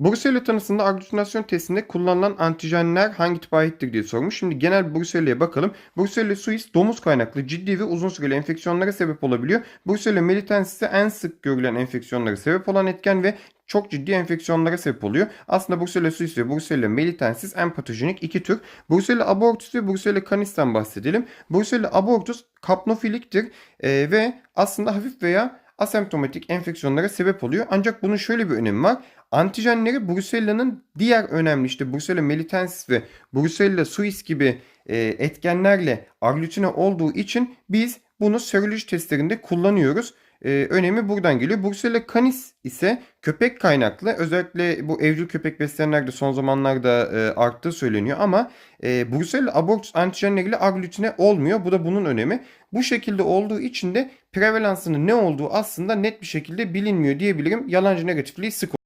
Brusella tanısında aglutinasyon testinde kullanılan antijenler hangi tipe aittir diye sormuş. Şimdi genel Brusella'ya bakalım. Brusella suis domuz kaynaklı ciddi ve uzun süreli enfeksiyonlara sebep olabiliyor. Brusella melitensis en sık görülen enfeksiyonlara sebep olan etken ve çok ciddi enfeksiyonlara sebep oluyor. Aslında Brusella suis ve Brusella melitensis en patojenik iki tür. Brusella abortus ve Brusella canis'ten bahsedelim. Brusella abortus kapnofiliktir e, ve aslında hafif veya asemptomatik enfeksiyonlara sebep oluyor. Ancak bunun şöyle bir önemi var. Antijenleri Brusella'nın diğer önemli işte Brusella melitensis ve Brusella suis gibi e, etkenlerle aglutine olduğu için biz bunu seroloji testlerinde kullanıyoruz. E, önemi buradan geliyor. Brusella canis ise köpek kaynaklı. Özellikle bu evcil köpek besleyenlerde son zamanlarda e, arttığı söyleniyor ama e, Brusella abortus antijenleriyle aglutine olmuyor. Bu da bunun önemi. Bu şekilde olduğu için de prevalansının ne olduğu aslında net bir şekilde bilinmiyor diyebilirim. Yalancı negatifliği sık